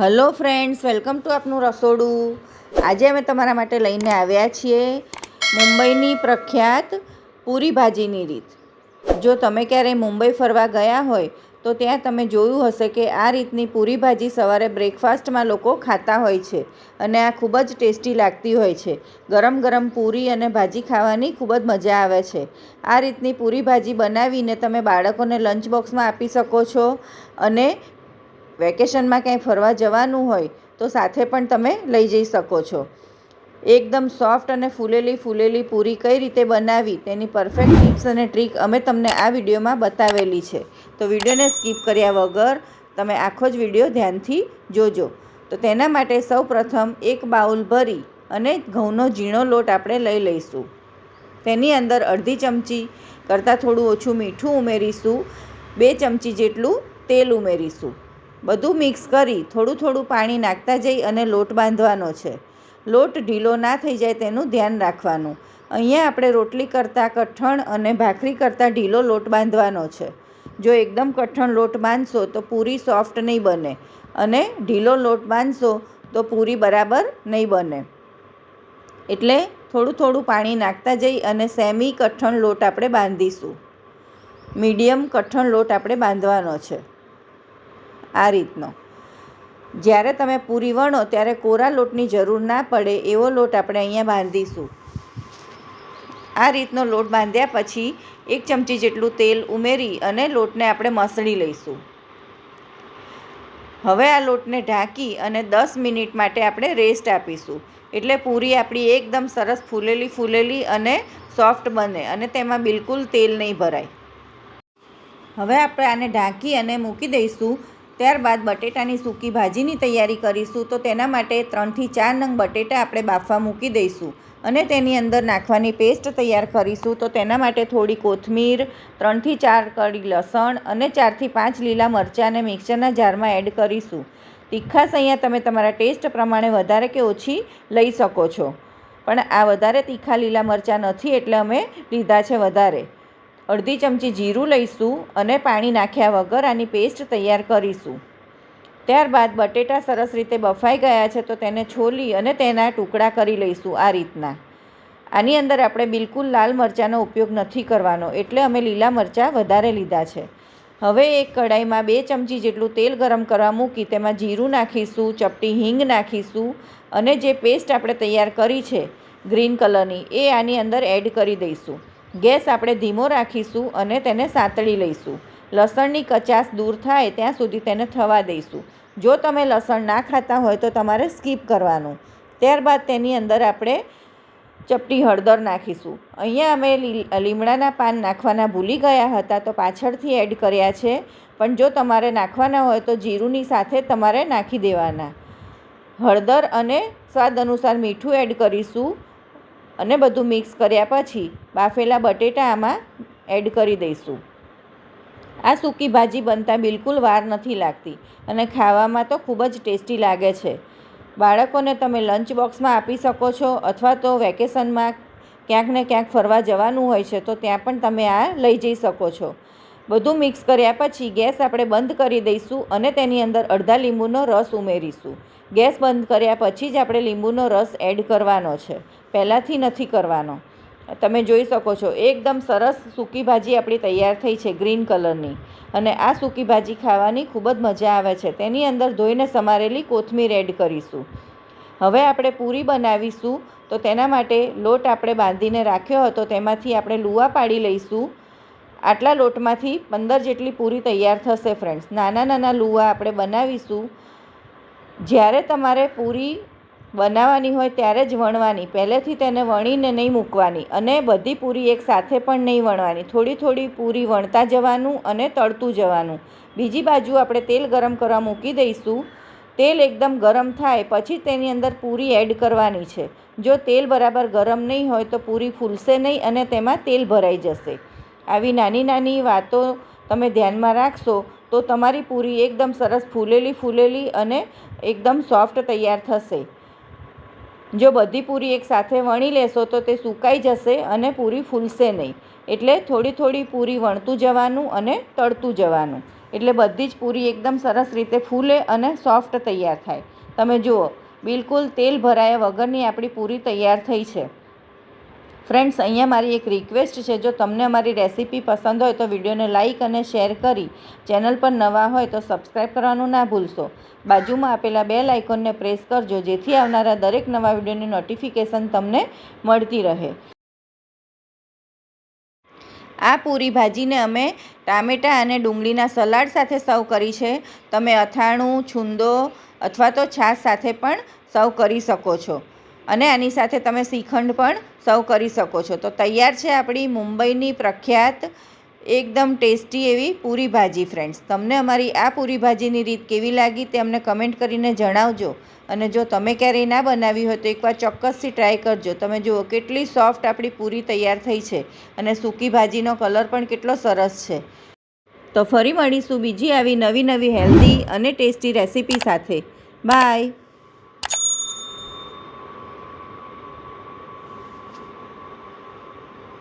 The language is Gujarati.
હલો ફ્રેન્ડ્સ, વેલકમ ટુ આપનું રસોડું. આજે અમે તમારા માટે લઈને આવ્યા છીએ મુંબઈની પ્રખ્યાત પૂરી ભાજીની રીત. જો તમે ક્યારેય મુંબઈ ફરવા ગયા હોય, તો ત્યાં તમે જોયું હશે કે આ રીતની પૂરી ભાજી સવારે બ્રેકફાસ્ટમાં લોકો ખાતા હોય છે અને આ ખૂબ જ ટેસ્ટી લાગતી હોય છે. ગરમ ગરમ પૂરી અને ભાજી ખાવાની ખૂબ જ મજા આવે છે. આ રીતની પૂરી ભાજી બનાવીને તમે બાળકોને લંચ બોક્સમાં આપી શકો છો અને વેકેશનમાં ક્યાંય ફરવા જવાનું હોય તો સાથે પણ તમે લઈ જઈ શકો છો. એકદમ સોફ્ટ અને ફૂલેલી ફૂલેલી પૂરી કઈ રીતે બનાવી તેની પરફેક્ટ ટિપ્સ અને ટ્રીક અમે તમને આ વિડીયોમાં બતાવેલી છે. તો વિડીયોને સ્કીપ કર્યા વગર તમે આખો જ વીડિયો ધ્યાનથી જોજો. તો તેના માટે સૌ પ્રથમ એક બાઉલ ભરી અને ઘઉંનો ઝીણો લોટ આપણે લઈ લઈશું. તેની અંદર અડધી ચમચી કરતાં થોડું ઓછું મીઠું ઉમેરીશું. બે ચમચી જેટલું તેલ ઉમેરીશું. બધું મિક્સ કરી થોડું થોડું પાણી નાખતા જઈ અને લોટ બાંધવાનો છે. લોટ ઢીલો ના થઈ જાય તેનું ધ્યાન રાખવાનું. અહીંયા આપણે રોટલી કરતાં કઠણ અને ભાખરી કરતાં ઢીલો લોટ બાંધવાનો છે. જો એકદમ કઠણ લોટ બાંધશો તો પૂરી સોફ્ટ નહીં બને અને ઢીલો લોટ બાંધશો તો પૂરી બરાબર નહીં બને. એટલે થોડું થોડું પાણી નાખતા જઈ અને સેમી કઠણ લોટ આપણે બાંધીશું. મીડિયમ કઠણ લોટ આપણે બાંધવાનો છે. આ રીતનો. જ્યારે તમે પૂરી વણો, ત્યારે કોરા લોટની જરૂર ના પડે એવો લોટ આપણે અહીંયા બાંધીશું. આ રીતનો લોટ બાંધ્યા પછી એક ચમચી જેટલું તેલ ઉમેરી અને લોટને આપણે મસળી લઈશું. હવે આ લોટને ઢાંકી અને દસ મિનિટ માટે આપણે રેસ્ટ આપીશું. એટલે પૂરી આપણી એકદમ સરસ ફૂલેલી ફૂલેલી અને સોફ્ટ બને અને તેમાં બિલકુલ તેલ નહીં ભરાય. હવે આપણે આને ઢાંકી અને મૂકી દઈશું. ત્યારબાદ બટેટાની સૂકી ભાજીની તૈયારી કરીશું તો તેના માટે ત્રણથી ચાર નંગ બટેટા આપણે બાફવા મૂકી દઈશું અને તેની અંદર નાખવાની પેસ્ટ તૈયાર કરીશું તો તેના માટે થોડી કોથમીર, ત્રણથી ચાર કડી લસણ અને ચારથી પાંચ લીલા મરચાંને મિક્સરના જારમાં એડ કરીશું. તીખાશ અહીંયા તમે તમારા ટેસ્ટ પ્રમાણે વધારે કે ઓછી લઈ શકો છો. પણ આ વધારે તીખા લીલા મરચાં નથી એટલે અમે લીધા છે વધારે. અડધી ચમચી જીરું લઈશું અને પાણી નાખ્યા વગર આની પેસ્ટ તૈયાર કરીશું. ત્યારબાદ બટેટા સરસ રીતે બફાઈ ગયા છે તો તેને છોલી અને તેના ટુકડા કરી લઈશું આ રીતના. આની અંદર આપણે બિલકુલ લાલ મરચાંનો ઉપયોગ નથી કરવાનો, એટલે અમે લીલા મરચાં વધારે લીધા છે. હવે એક કઢાઈમાં બે ચમચી જેટલું તેલ ગરમ કરવા મૂકી તેમાં જીરું નાખીશું, ચપટી હિંગ નાખીશું અને જે પેસ્ટ આપણે તૈયાર કરી છે ગ્રીન કલરની, એ આની અંદર એડ કરી દઈશું. ગેસ આપણે ધીમો રાખીશું અને તેને સાંતળી લઈશું. લસણની કચાશ દૂર થાય ત્યાં સુધી તેને થવા દઈશું. જો તમે લસણ ના ખાતા હોય તો તમારે સ્કીપ કરવાનું. ત્યારબાદ તેની અંદર આપણે ચપટી હળદર નાખીશું. અહીંયા અમે લીમડાના પાન નાખવાના ભૂલી ગયા હતા તો પાછળથી એડ કર્યા છે. પણ જો તમારે નાખવાના હોય તો જીરુંની સાથે તમારે નાખી દેવાના. હળદર અને સ્વાદ અનુસાર મીઠું એડ કરીશું. અને બધું મિક્સ કર્યા પછી બાફેલા બટેટા આમાં એડ કરી દઈશું. આ સૂકી ભાજી બનતા બિલકુલ વાર નથી લાગતી અને ખાવામાં તો ખૂબ જ ટેસ્ટી લાગે છે. બાળકોને તમે લંચ બોક્સમાં આપી શકો છો અથવા તો વેકેશનમાં ક્યાંક ને ક્યાંક ફરવા જવાનું હોય છે તો ત્યાં પણ તમે આ લઈ જઈ શકો છો. બધું મિક્સ કર્યા પછી ગેસ આપણે બંધ કરી દઈશું અને તેની અંદર અડધા લીંબુનો રસ ઉમેરીશું. ગેસ બંધ કર્યા પછી જ આપણે લીંબુનો રસ એડ કરવાનો છે. પહેલાંથી નથી કરવાનો. તમે જોઈ શકો છો, એકદમ સરસ સૂકી ભાજી આપણી તૈયાર થઈ છે ગ્રીન કલરની. અને આ સૂકી ભાજી ખાવાની ખૂબ જ મજા આવે છે. તેની અંદર ધોઈને સમારેલી કોથમીર એડ કરીશું. હવે આપણે પૂરી બનાવીશું, તો તેના માટે લોટ આપણે બાંધીને રાખ્યો હતો, તેમાંથી આપણે લુવા પાડી લઈશું. આટલા લોટમાંથી પંદર જેટલી પૂરી તૈયાર થશે ફ્રેન્ડ્સ નાના નાના લુવા આપણે બનાવીશું. જ્યારે તમારે પૂરી બનાવવાની હોય ત્યારે જ વણવાની. પહેલેથી તેને વણીને નહીં મૂકવાની અને બધી પૂરી એક સાથે પણ નહીં વણવાની. થોડી થોડી પૂરી વણતા જવાનું અને તળતું જવાનું. બીજી બાજુ આપણે તેલ ગરમ કરવા મૂકી દઈશું. તેલ એકદમ ગરમ થાય પછી તેની અંદર પૂરી એડ કરવાની છે. જો તેલ બરાબર ગરમ નહીં હોય તો પૂરી ફૂલશે નહીં અને તેમાં તેલ ભરાઈ જશે. આવી નાની નાની વાતો તમે ધ્યાનમાં રાખશો તો તમારી પૂરી એકદમ સરસ ફૂલેલી ફૂલેલી અને એકદમ સોફ્ટ તૈયાર થશે. જો બધી પૂરી એક સાથે વણી લેશો તો તે સુકાઈ જશે અને પૂરી ફૂલશે નહીં. એટલે થોડી થોડી પૂરી વણતું જવાનું અને તળતું જવાનું. એટલે બધી જ પૂરી એકદમ સરસ રીતે ફૂલે અને સોફ્ટ તૈયાર થાય. તમે જુઓ, બિલકુલ તેલ ભરાયા વગરની આપણી પૂરી તૈયાર થઈ છે. ફ્રેન્ડ્સ અહીંયા મારી એક રિક્વેસ્ટ છે, જો તમને અમારી રેસીપી પસંદ હોય તો વિડીયોને લાઇક અને શેર કરી. ચેનલ પર નવા હોય તો સબસ્ક્રાઈબ કરવાનું ના ભૂલશો. બાજુમાં આપેલા બે લાઇકોનને પ્રેસ કરજો, જેથી આવનારા દરેક નવા વિડીયોની નોટિફિકેશન તમને મળતી રહે. આ પૂરી ભાજીને અમે ટામેટાં અને ડુંગળીના સલાડ સાથે સર્વ કરી છે. તમે અથાણું, છુંદો અથવા તો છાશ સાથે પણ સર્વ કરી શકો છો. અને આની સાથે તમે શ્રીખંડ પણ સર્વ કરી શકો છો. તો તૈયાર છે આપણી મુંબઈની પ્રખ્યાત, એકદમ ટેસ્ટી એવી પૂરી ભાજી ફ્રેન્ડ્સ તમને અમારી આ પૂરી ભાજીની રીત કેવી લાગી તે અમને કમેન્ટ કરીને જણાવજો. અને જો તમે ક્યારેય ના બનાવી હોય તો એકવાર ચોક્કસથી ટ્રાય કરજો. તમે જુઓ કેટલી સોફ્ટ આપણી પૂરી તૈયાર થઈ છે અને સૂકી ભાજીનો કલર પણ કેટલો સરસ છે. તો ફરી મળીશું બીજી આવી નવી નવી હેલ્ધી અને ટેસ્ટી રેસીપી સાથે. બાય